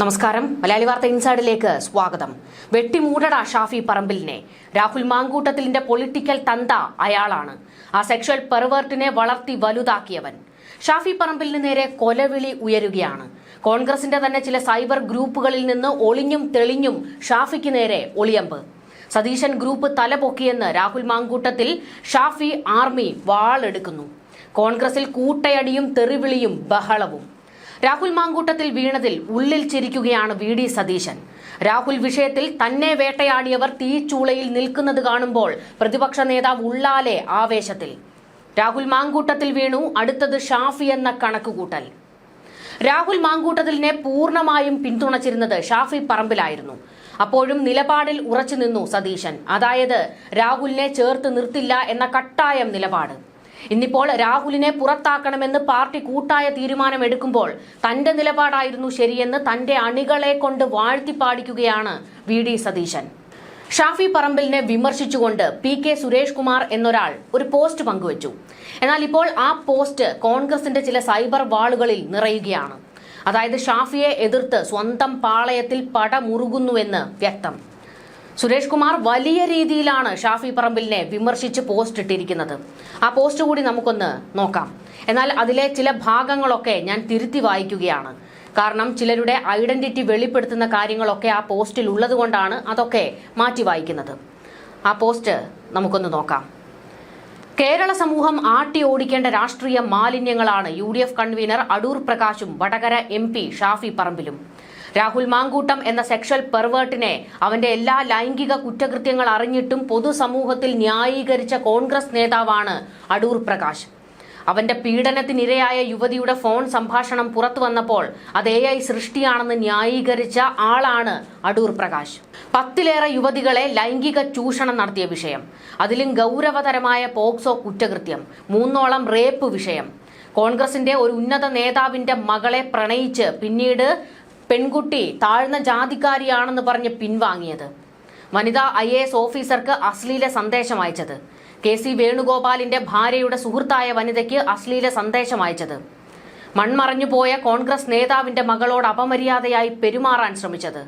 നമസ്കാരം. മലയാളി വാർത്ത ഇൻസൈഡിലേക്ക് സ്വാഗതം. വെട്ടിമൂടട ഷാഫി പറമ്പിലിനെ. രാഹുൽ മാങ്കൂട്ടത്തിലിന്റെ പൊളിറ്റിക്കൽ തന്ത അയാളാണ്. ആ സെക്ഷൽ പെർവേർട്ടിനെ വളർത്തി വലുതാക്കിയവൻ. ഷാഫി പറമ്പിലിന് നേരെ കൊലവിളി ഉയരുകയാണ്. കോൺഗ്രസിന്റെ തന്നെ ചില സൈബർ ഗ്രൂപ്പുകളിൽ നിന്ന് ഒളിഞ്ഞും തെളിഞ്ഞും ഷാഫിക്ക് നേരെ ഒളിയമ്പ്. സതീശൻ ഗ്രൂപ്പ് തലപൊക്കിയെന്ന് രാഹുൽ മാങ്കൂട്ടത്തിൽ ഷാഫി ആർമി വാളെടുക്കുന്നു. കോൺഗ്രസിൽ കൂട്ടയടിയും തെറിവിളിയും ബഹളവും. രാഹുൽ മാങ്കൂട്ടത്തിൽ വീണതിൽ ഉള്ളിൽ ചിരിക്കുകയാണ് വി ഡി സതീശൻ. രാഹുൽ വിഷയത്തിൽ തന്നെ വേട്ടയാടിയവർ തീച്ചൂളയിൽ നിൽക്കുന്നത് കാണുമ്പോൾ പ്രതിപക്ഷ നേതാവ് ഉള്ളാലെ ആവേശത്തിൽ. രാഹുൽ മാങ്കൂട്ടത്തിൽ വീണു അടുത്തത് ഷാഫി എന്ന കണക്കുകൂട്ടൽ. രാഹുൽ മാങ്കൂട്ടത്തിലിനെ പൂർണമായും പിന്തുണച്ചിരുന്നത് ഷാഫി പറമ്പിലായിരുന്നു. അപ്പോഴും നിലപാടിൽ ഉറച്ചു നിന്നു സതീശൻ. അതായത് രാഹുലിനെ ചേർത്ത് നിർത്തില്ല എന്ന കട്ടായം നിലപാട്. ഇന്നിപ്പോൾ രാഹുലിനെ പുറത്താക്കണമെന്ന് പാർട്ടി കൂട്ടായ തീരുമാനമെടുക്കുമ്പോൾ തന്റെ നിലപാടായിരുന്നു ശരിയെന്ന് തന്റെ അണികളെ കൊണ്ട് വാഴ്ത്തിപ്പാടിക്കുകയാണ് വി ഡി സതീശൻ. ഷാഫി പറമ്പിലിനെ വിമർശിച്ചുകൊണ്ട് പി കെ സുരേഷ് കുമാർ എന്നൊരാൾ ഒരു പോസ്റ്റ് പങ്കുവച്ചു. എന്നാൽ ഇപ്പോൾ ആ പോസ്റ്റ് കോൺഗ്രസിന്റെ ചില സൈബർ വാളുകളിൽ നിറയുകയാണ്. അതായത് ഷാഫിയെ എതിർത്ത് സ്വന്തം പാളയത്തിൽ പടമുറുകുന്നുവെന്ന് വ്യക്തം. സുരേഷ് കുമാർ വലിയ രീതിയിലാണ് ഷാഫി പറമ്പിലിനെ വിമർശിച്ച് പോസ്റ്റ് ഇട്ടിരിക്കുന്നത്. ആ പോസ്റ്റ് കൂടി നമുക്കൊന്ന് നോക്കാം. എന്നാൽ അതിലെ ചില ഭാഗങ്ങളൊക്കെ ഞാൻ തിരുത്തി വായിക്കുകയാണ്. കാരണം ചിലരുടെ ഐഡന്റിറ്റി വെളിപ്പെടുത്തുന്ന കാര്യങ്ങളൊക്കെ ആ പോസ്റ്റിൽ ഉള്ളതുകൊണ്ടാണ് അതൊക്കെ മാറ്റി വായിക്കുന്നത്. ആ പോസ്റ്റ് നമുക്കൊന്ന് നോക്കാം. കേരള സമൂഹം ആട്ടി ഓടിക്കേണ്ട രാഷ്ട്രീയ മാലിന്യങ്ങളാണ് U D F convener Adoor പ്രകാശും Vadakara M P Shafi പറമ്പിലും. രാഹുൽ മാങ്കൂട്ടം എന്ന സെക്ഷൽ പെർവേർട്ടിനെ അവന്റെ എല്ലാ ലൈംഗിക കുറ്റകൃത്യങ്ങൾ അറിഞ്ഞിട്ടും പൊതുസമൂഹത്തിൽ ന്യായീകരിച്ച കോൺഗ്രസ് നേതാവാണ് അടൂർ പ്രകാശ്. അവന്റെ പീഡനത്തിനിരയായ യുവതിയുടെ ഫോൺ സംഭാഷണം പുറത്തു വന്നപ്പോൾ അത് എ ഐ സൃഷ്ടിയാണെന്ന് ന്യായീകരിച്ച ആളാണ് അടൂർ പ്രകാശ്. പത്തിലേറെ യുവതികളെ ലൈംഗിക ചൂഷണം നടത്തിയ വിഷയം അതിലും ഗൗരവതരമായ പോക്സോ കുറ്റകൃത്യം മൂന്നോളം റേപ്പ് വിഷയം. കോൺഗ്രസിന്റെ ഒരു ഉന്നത നേതാവിന്റെ മകളെ പ്രണയിച്ച് പിന്നീട് പെൺകുട്ടി താഴ്ന്ന ജാതിക്കാരിയാണെന്ന് പറഞ്ഞ് പിൻവാങ്ങിയത്. വനിതാ ഐ എ എസ് ഓഫീസർക്ക് അശ്ലീല സന്ദേശം അയച്ചത്. കെ സി വേണുഗോപാലിന്റെ ഭാര്യയുടെ സുഹൃത്തായ വനിതയ്ക്ക് അശ്ലീല സന്ദേശം അയച്ചത്. മൺമറഞ്ഞു പോയ കോൺഗ്രസ് നേതാവിന്റെ മകളോട് അപമര്യാദയായി പെരുമാറാൻ ശ്രമിച്ചത്.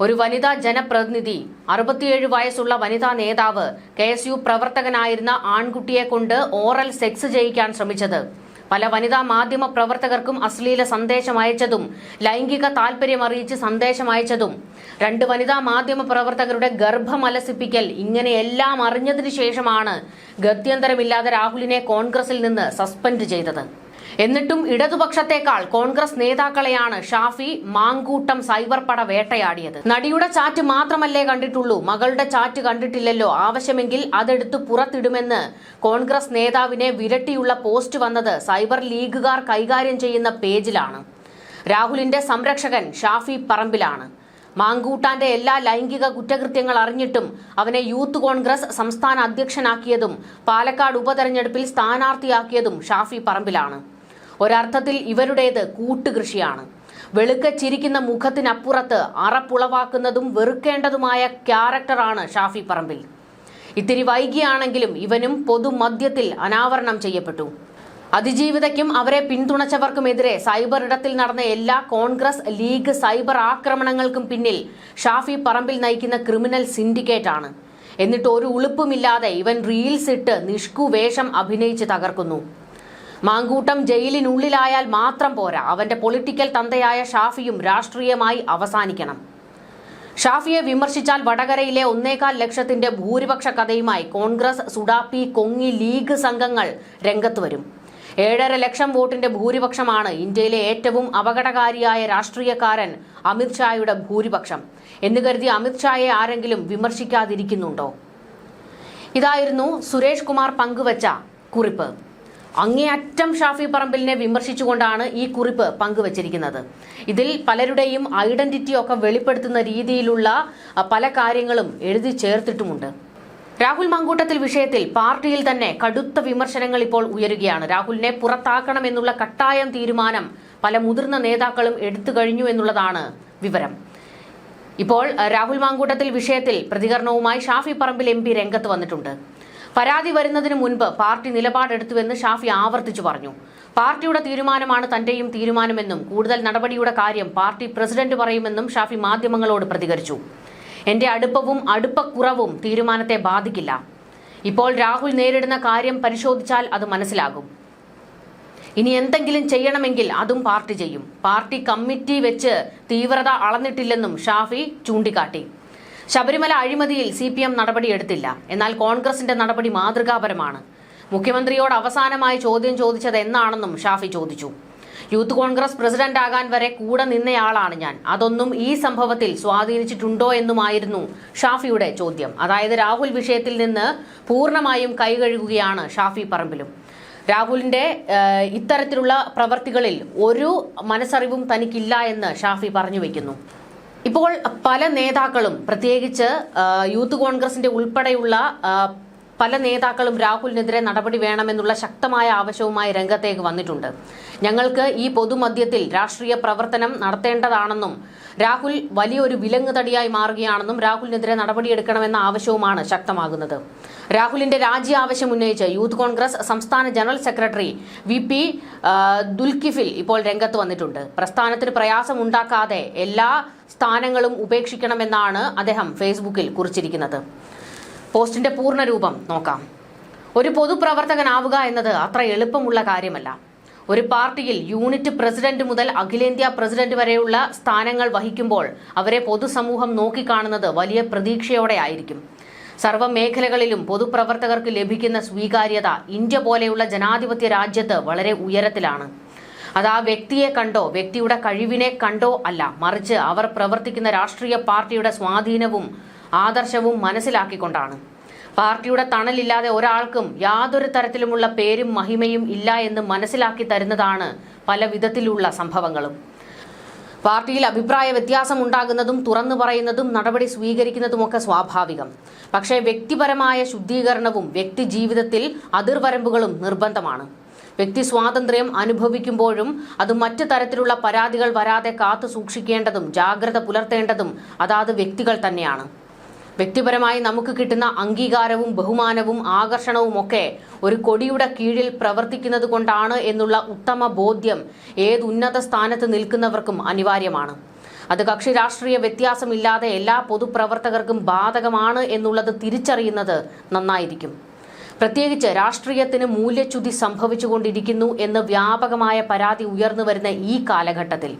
ഒരു വനിതാ ജനപ്രതിനിധി അറുപത്തിയേഴ് വയസ്സുള്ള വനിതാ നേതാവ് കെ എസ് യു പ്രവർത്തകനായിരുന്ന ആൺകുട്ടിയെ കൊണ്ട് ഓറൽ സെക്സ് ചെയ്യിക്കാൻ ശ്രമിച്ചത്. പല വനിതാ മാധ്യമ പ്രവർത്തകർക്കും അശ്ലീല സന്ദേശം അയച്ചതും ലൈംഗിക താല്പര്യം അറിയിച്ച് സന്ദേശം അയച്ചതും. രണ്ട് വനിതാ മാധ്യമ പ്രവർത്തകരുടെ ഗർഭമലസിപ്പിക്കൽ ഇങ്ങനെയെല്ലാം അറിഞ്ഞതിനു ശേഷമാണ് ഗത്യന്തരമില്ലാതെ രാഹുലിനെ കോൺഗ്രസിൽ നിന്ന് സസ്പെൻഡ് ചെയ്തത്. എന്നിട്ടും ഇടതുപക്ഷത്തെക്കാൾ കോൺഗ്രസ് നേതാക്കളെയാണ് ഷാഫി മാങ്കൂട്ടം സൈബർ പട വേട്ടയാടിയത്. നടിയുടെ ചാറ്റ് മാത്രമല്ലേ കണ്ടിട്ടുള്ളൂ. മകളുടെ ചാറ്റ് കണ്ടിട്ടില്ലല്ലോ. ആവശ്യമെങ്കിൽ അതെടുത്ത് പുറത്തിടുമെന്ന് കോൺഗ്രസ് നേതാവിനെ വിരട്ടിയുള്ള പോസ്റ്റ് വന്നത് സൈബർ ലീഗുകാർ കൈകാര്യം ചെയ്യുന്ന പേജിലാണ്. രാഹുലിന്റെ സംരക്ഷകൻ ഷാഫി പറമ്പിലാണ്. മാങ്കൂട്ടാന്റെ എല്ലാ ലൈംഗിക കുറ്റകൃത്യങ്ങൾ അറിഞ്ഞിട്ടും അവനെ യൂത്ത് കോൺഗ്രസ് സംസ്ഥാന അധ്യക്ഷനാക്കിയതും പാലക്കാട് ഉപതെരഞ്ഞെടുപ്പിൽ സ്ഥാനാർത്ഥിയാക്കിയതും ഷാഫി പറമ്പിലാണ്. ഒരർത്ഥത്തിൽ ഇവരുടേത് കൂട്ടുകൃഷിയാണ്. വെളുക്ക ചിരിക്കുന്ന മുഖത്തിനപ്പുറത്ത് അറപ്പുളവാക്കുന്നതും വെറുക്കേണ്ടതുമായ ക്യാരക്ടറാണ് ഷാഫി പറമ്പിൽ. ഇത്തിരി വൈകിയാണെങ്കിലും ഇവനും പൊതുമധ്യത്തിൽ അനാവരണം ചെയ്യപ്പെട്ടു. അതിജീവിതയ്ക്കും അവരെ പിന്തുണച്ചവർക്കുമെതിരെ സൈബർ ഇടത്തിൽ നടന്ന എല്ലാ കോൺഗ്രസ് ലീഗ് സൈബർ ആക്രമണങ്ങൾക്കും പിന്നിൽ ഷാഫി പറമ്പിൽ നയിക്കുന്ന ക്രിമിനൽ സിൻഡിക്കേറ്റ് ആണ് എന്നിട്ട് ഒരു ഉളുപ്പുമില്ലാതെ ഇവൻ റീൽസ് ഇട്ട് നിഷ്കുവേഷം അഭിനയിച്ച് തകർക്കുന്നു. മാങ്കൂട്ടം ജയിലിനുള്ളിലായാൽ മാത്രം പോരാ. അവന്റെ പൊളിറ്റിക്കൽ തന്തയായ ഷാഫിയും രാഷ്ട്രീയമായി അവസാനിക്കണം. ഷാഫിയെ വിമർശിച്ചാൽ വടകരയിലെ ഒന്നേകാൽ ലക്ഷത്തിന്റെ ഭൂരിപക്ഷ കഥയുമായി കോൺഗ്രസ് സുഡാപ്പി കൊങ്ങി ലീഗ് സംഘങ്ങൾ രംഗത്ത് വരും. ഏഴര ലക്ഷം വോട്ടിന്റെ ഭൂരിപക്ഷമാണ് ഇന്ത്യയിലെ ഏറ്റവും അപകടകാരിയായ രാഷ്ട്രീയക്കാരൻ അമിത്ഷായുടെ ഭൂരിപക്ഷം. എന്ന് കരുതി അമിത്ഷായെ ആരെങ്കിലും വിമർശിക്കാതിരിക്കുന്നുണ്ടോ? ഇതായിരുന്നു സുരേഷ് കുമാർ പങ്കുവച്ച കുറിപ്പ്. അങ്ങേയറ്റം ഷാഫി പറമ്പിലിനെ വിമർശിച്ചുകൊണ്ടാണ് ഈ കുറിപ്പ് പങ്കുവച്ചിരിക്കുന്നത്. ഇതിൽ പലരുടെയും ഐഡന്റിറ്റി ഒക്കെ വെളിപ്പെടുത്തുന്ന രീതിയിലുള്ള പല കാര്യങ്ങളും എഴുതി ചേർത്തിട്ടുമുണ്ട്. രാഹുൽ മങ്കൂട്ടത്തിൽ വിഷയത്തിൽ പാർട്ടിയിൽ തന്നെ കടുത്ത വിമർശനങ്ങൾ ഇപ്പോൾ ഉയരുകയാണ്. രാഹുലിനെ പുറത്താക്കണമെന്നുള്ള കട്ടായം തീരുമാനം പല മുതിർന്ന നേതാക്കളും എടുത്തു കഴിഞ്ഞു എന്നുള്ളതാണ് വിവരം. ഇപ്പോൾ രാഹുൽ മാങ്കൂട്ടത്തിൽ വിഷയത്തിൽ പ്രതികരണവുമായി ഷാഫി പറമ്പിൽ എം പി രംഗത്ത് വന്നിട്ടുണ്ട്. പരാതി വരുന്നതിന് മുൻപ് പാർട്ടി നിലപാടെടുത്തുവെന്ന് ഷാഫി ആവർത്തിച്ചു പറഞ്ഞു. പാർട്ടിയുടെ തീരുമാനമാണ് തന്റെയും തീരുമാനമെന്നും കൂടുതൽ നടപടിയുടെ കാര്യം പാർട്ടി പ്രസിഡന്റ് പറയുമെന്നും ഷാഫി മാധ്യമങ്ങളോട് പ്രതികരിച്ചു. എന്റെ അടുപ്പവും അടുപ്പക്കുറവും തീരുമാനത്തെ ബാധിക്കില്ല. ഇപ്പോൾ രാഹുൽ നേരിടുന്ന കാര്യം പരിശോധിച്ചാൽ അത് മനസ്സിലാകും. ഇനി എന്തെങ്കിലും ചെയ്യണമെങ്കിൽ അതും പാർട്ടി ചെയ്യും. പാർട്ടി കമ്മിറ്റി വെച്ച് തീവ്രത അളന്നിട്ടില്ലെന്നും ഷാഫി ചൂണ്ടിക്കാട്ടി. ശബരിമല അഴിമതിയിൽ സി പി എം നടപടിയെടുത്തില്ല. എന്നാൽ കോൺഗ്രസിന്റെ നടപടി മാതൃകാപരമാണ്. മുഖ്യമന്ത്രിയോട് അവസാനമായി ചോദ്യം ചോദിച്ചത് എന്നാണെന്നും ഷാഫി ചോദിച്ചു. യൂത്ത് കോൺഗ്രസ് പ്രസിഡന്റ് ആകാൻ വരെ കൂടെ നിന്നയാളാണ് ഞാൻ. അതൊന്നും ഈ സംഭവത്തിൽ സ്വാധീനിച്ചിട്ടുണ്ടോ എന്നുമായിരുന്നു ഷാഫിയുടെ ചോദ്യം. അതായത് രാഹുൽ വിഷയത്തിൽ നിന്ന് പൂർണമായും കൈകഴുകുകയാണ് ഷാഫി പറമ്പിലും. രാഹുലിന്റെ ഇത്തരത്തിലുള്ള പ്രവർത്തികളിൽ ഒരു മനസ്സറിവും തനിക്കില്ല എന്ന് ഷാഫി പറഞ്ഞു വെക്കുന്നു. ഇപ്പോൾ പല നേതാക്കളും പ്രത്യേകിച്ച് യൂത്ത് കോൺഗ്രസിന്റെ ഉൾപ്പെടെയുള്ള പല നേതാക്കളും രാഹുലിനെതിരെ നടപടി വേണമെന്നുള്ള ശക്തമായ ആവശ്യവുമായി രംഗത്തേക്ക് വന്നിട്ടുണ്ട്. ഞങ്ങൾക്ക് ഈ പൊതുമധ്യത്തിൽ രാഷ്ട്രീയ പ്രവർത്തനം നടത്തേണ്ടതാണെന്നും രാഹുൽ വലിയൊരു വിലങ്ങുതടിയായി മാറുകയാണെന്നും രാഹുലിനെതിരെ നടപടിയെടുക്കണമെന്ന ആവശ്യവുമാണ് ശക്തമാകുന്നത്. രാഹുലിന്റെ രാജി ആവശ്യം ഉന്നയിച്ച് യൂത്ത് കോൺഗ്രസ് സംസ്ഥാന general secretary V P Dulkifil ഇപ്പോൾ രംഗത്ത് വന്നിട്ടുണ്ട്. പ്രസ്ഥാനത്തിന് പ്രയാസമുണ്ടാക്കാതെ എല്ലാ സ്ഥാനങ്ങളും ഉപേക്ഷിക്കണമെന്നാണ് അദ്ദേഹം ഫേസ്ബുക്കിൽ കുറിച്ചിരിക്കുന്നത്. പോസ്റ്റിന്റെ പൂർണരൂപം നോക്കാം. ഒരു പൊതുപ്രവർത്തകനാവുക എന്നത് അത്ര എളുപ്പമുള്ള കാര്യമല്ല. ഒരു പാർട്ടിയിൽ യൂണിറ്റ് പ്രസിഡന്റ് മുതൽ അഖിലേന്ത്യാ പ്രസിഡന്റ് വരെയുള്ള സ്ഥാനങ്ങൾ വഹിക്കുമ്പോൾ അവരെ പൊതുസമൂഹം നോക്കിക്കാണുന്നത് വലിയ പ്രതീക്ഷയോടെ ആയിരിക്കും. സർവ മേഖലകളിലും പൊതുപ്രവർത്തകർക്ക് ലഭിക്കുന്ന സ്വീകാര്യത ഇന്ത്യ പോലെയുള്ള ജനാധിപത്യ രാജ്യത്ത് വളരെ ഉയരത്തിലാണ്. അത് ആ വ്യക്തിയെ കണ്ടോ വ്യക്തിയുടെ കഴിവിനെ കണ്ടോ അല്ല. മറിച്ച് അവർ പ്രവർത്തിക്കുന്ന രാഷ്ട്രീയ പാർട്ടിയുടെ സ്വാധീനവും ആദർശവും മനസ്സിലാക്കിക്കൊണ്ടാണ്. പാർട്ടിയുടെ തണലില്ലാതെ ഒരാൾക്കും യാതൊരു തരത്തിലുമുള്ള പേരും മഹിമയും ഇല്ല എന്ന് മനസ്സിലാക്കി തരുന്നതാണ് പല വിധത്തിലുള്ള സംഭവങ്ങളും. പാർട്ടിയിൽ അഭിപ്രായ വ്യത്യാസം ഉണ്ടാകുന്നതും തുറന്നു പറയുന്നതും നടപടി സ്വീകരിക്കുന്നതുമൊക്കെ സ്വാഭാവികം. പക്ഷേ വ്യക്തിപരമായ ശുദ്ധീകരണവും വ്യക്തി ജീവിതത്തിൽ അതിർവരമ്പുകളും നിർബന്ധമാണ്. വ്യക്തി സ്വാതന്ത്ര്യം അനുഭവിക്കുമ്പോഴും അത് മറ്റു തരത്തിലുള്ള പരാതികൾ വരാതെ കാത്തു സൂക്ഷിക്കേണ്ടതും ജാഗ്രത പുലർത്തേണ്ടതും അതാത് വ്യക്തികൾ തന്നെയാണ്. വ്യക്തിപരമായി നമുക്ക് കിട്ടുന്ന അംഗീകാരവും ബഹുമാനവും ആകർഷണവും ഒക്കെ ഒരു കൊടിയുടെ കീഴിൽ പ്രവർത്തിക്കുന്നത് കൊണ്ടാണ് എന്നുള്ള ഉത്തമ ബോധ്യം ഏത് ഉന്നത സ്ഥാനത്ത് നിൽക്കുന്നവർക്കും അനിവാര്യമാണ്. അത് കക്ഷി രാഷ്ട്രീയ വ്യത്യാസമില്ലാതെ എല്ലാ പൊതുപ്രവർത്തകർക്കും ബാധകമാണ് എന്നുള്ളത് തിരിച്ചറിയുന്നത് നന്നായിരിക്കും. പ്രത്യേകിച്ച് രാഷ്ട്രീയത്തിന് മൂല്യച്യുതി സംഭവിച്ചുകൊണ്ടിരിക്കുന്നു എന്ന് വ്യാപകമായ പരാതി ഉയർന്നു വരുന്ന ഈ കാലഘട്ടത്തിൽ.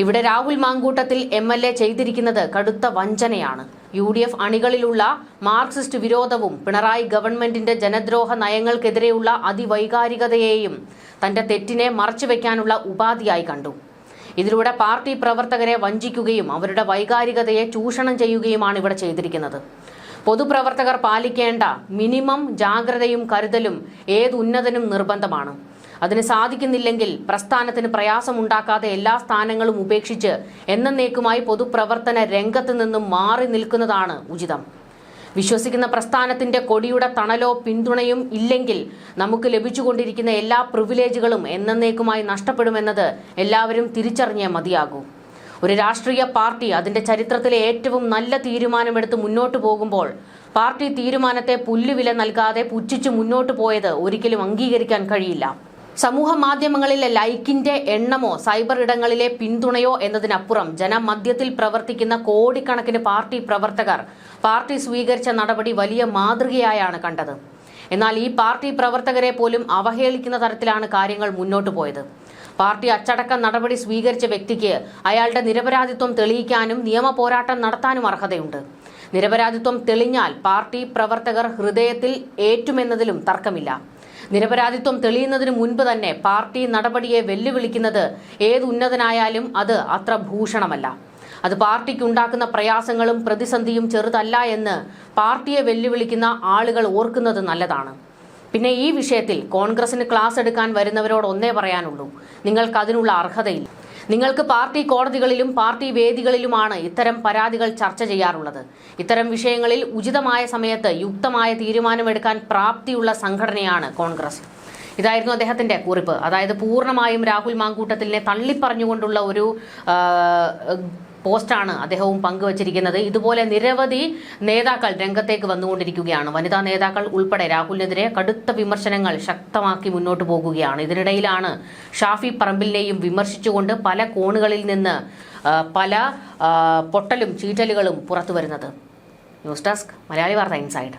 ഇവിടെ Rahul Mamkootathil M L A ചെയ്തിരിക്കുന്നത് കടുത്ത വഞ്ചനയാണ്. യു ഡി എഫ് അണികളിലുള്ള മാർക്സിസ്റ്റ് വിരോധവും പിണറായി ഗവൺമെന്റിന്റെ ജനദ്രോഹ നയങ്ങൾക്കെതിരെയുള്ള അതിവൈകാരികതയെയും തന്റെ തെറ്റിനെ മറച്ചുവെക്കാനുള്ള ഉപാധിയായി കണ്ടു. ഇതിലൂടെ പാർട്ടി പ്രവർത്തകരെ വഞ്ചിക്കുകയും അവരുടെ വൈകാരികതയെ ചൂഷണം ചെയ്യുകയുമാണ് ഇവിടെ ചെയ്തിരിക്കുന്നത്. പൊതുപ്രവർത്തകർ പാലിക്കേണ്ട മിനിമം ജാഗ്രതയും കരുതലും ഏതുന്നതനും നിർബന്ധമാണ്. അതിന് സാധിക്കുന്നില്ലെങ്കിൽ പ്രസ്ഥാനത്തിന് പ്രയാസമുണ്ടാക്കാതെ എല്ലാ സ്ഥാനങ്ങളും ഉപേക്ഷിച്ച് എന്നേക്കുമായി പൊതുപ്രവർത്തന രംഗത്ത് നിന്നും മാറി നിൽക്കുന്നതാണ് ഉചിതം. വിശ്വസിക്കുന്ന പ്രസ്ഥാനത്തിന്റെ കൊടിയുടെ തണലോ പിന്തുണയും ഇല്ലെങ്കിൽ നമുക്ക് ലഭിച്ചുകൊണ്ടിരിക്കുന്ന എല്ലാ പ്രിവിലേജുകളും എന്നേക്കുമായി നഷ്ടപ്പെടുമെന്നത് എല്ലാവരും തിരിച്ചറിഞ്ഞേ മതിയാകൂ. ഒരു രാഷ്ട്രീയ പാർട്ടി അതിന്റെ ചരിത്രത്തിലെ ഏറ്റവും നല്ല തീരുമാനമെടുത്ത് മുന്നോട്ട് പോകുമ്പോൾ പാർട്ടി തീരുമാനത്തെ പുല്ലുവില നൽകാതെ പുച്ഛിച്ചു മുന്നോട്ട് പോയത് ഒരിക്കലും അംഗീകരിക്കാൻ കഴിയില്ല. സമൂഹ മാധ്യമങ്ങളിലെ ലൈക്കിന്റെ എണ്ണമോ സൈബർ ഇടങ്ങളിലെ പിന്തുണയോ എന്നതിനപ്പുറം ജനമധ്യത്തിൽ പ്രവർത്തിക്കുന്ന കോടിക്കണക്കിന് പാർട്ടി പ്രവർത്തകർ പാർട്ടി സ്വീകരിച്ച നടപടി വലിയ മാതൃകയായാണ് കണ്ടത്. എന്നാൽ ഈ പാർട്ടി പ്രവർത്തകരെ പോലും അവഹേളിക്കുന്ന തരത്തിലാണ് കാര്യങ്ങൾ മുന്നോട്ടു പോയത്. പാർട്ടി അച്ചടക്ക നടപടി സ്വീകരിച്ച വ്യക്തിക്ക് അയാളുടെ നിരപരാധിത്വം തെളിയിക്കാനും നിയമ പോരാട്ടം നടത്താനും അർഹതയുണ്ട്. നിരപരാധിത്വം തെളിഞ്ഞാൽ പാർട്ടി പ്രവർത്തകർ ഹൃദയത്തിൽ ഏറ്റുമെന്നതിലും തർക്കമില്ല. നിരപരാധിത്വം തെളിയുന്നതിന് മുൻപ് തന്നെ പാർട്ടി നടപടിയെ വെല്ലുവിളിക്കുന്നത് ഏത് ഉന്നതനായാലും അത് അത്ര ഭൂഷണമല്ല. അത് പാർട്ടിക്ക് ഉണ്ടാക്കുന്ന പ്രയാസങ്ങളും പ്രതിസന്ധിയും ചെറുതല്ല എന്ന് പാർട്ടിയെ വെല്ലുവിളിക്കുന്ന ആളുകൾ ഓർക്കുന്നത് നല്ലതാണ്. പിന്നെ ഈ വിഷയത്തിൽ കോൺഗ്രസിന് ക്ലാസ് എടുക്കാൻ വരുന്നവരോട് ഒന്നേ പറയാനുള്ളൂ. നിങ്ങൾക്കതിനുള്ള അർഹതയില്ല. നിങ്ങൾക്ക് പാർട്ടി കോടതികളിലും പാർട്ടി വേദികളിലുമാണ് ഇത്തരം പരാതികൾ ചർച്ച ചെയ്യാറുള്ളത്. ഇത്തരം വിഷയങ്ങളിൽ ഉചിതമായ സമയത്ത് യുക്തമായ തീരുമാനമെടുക്കാൻ പ്രാപ്തിയുള്ള സംഘടനയാണ് കോൺഗ്രസ്. ഇതായിരുന്നു അദ്ദേഹത്തിന്റെ കുറിപ്പ്. അതായത് പൂർണമായും രാഹുൽ മാങ്കൂട്ടത്തിലിനെ തള്ളിപ്പറഞ്ഞുകൊണ്ടുള്ള ഒരു പോസ്റ്റാണ് അദ്ദേഹവും പങ്കുവച്ചിരിക്കുന്നത്. ഇതുപോലെ നിരവധി നേതാക്കൾ രംഗത്തേക്ക് വന്നുകൊണ്ടിരിക്കുകയാണ്. വനിതാ നേതാക്കൾ ഉൾപ്പെടെ രാഹുലിനെതിരെ കടുത്ത വിമർശനങ്ങൾ ശക്തമാക്കി മുന്നോട്ട് പോകുകയാണ്. ഇതിനിടയിലാണ് ഷാഫി പറമ്പിലിനെയും വിമർശിച്ചുകൊണ്ട് പല കോണുകളിൽ നിന്ന് പല പൊട്ടലും ചീറ്റലുകളും പുറത്തു വരുന്നത്. ന്യൂസ് ഡെസ്ക് മലയാളി വാർത്ത ഇൻസൈഡ്.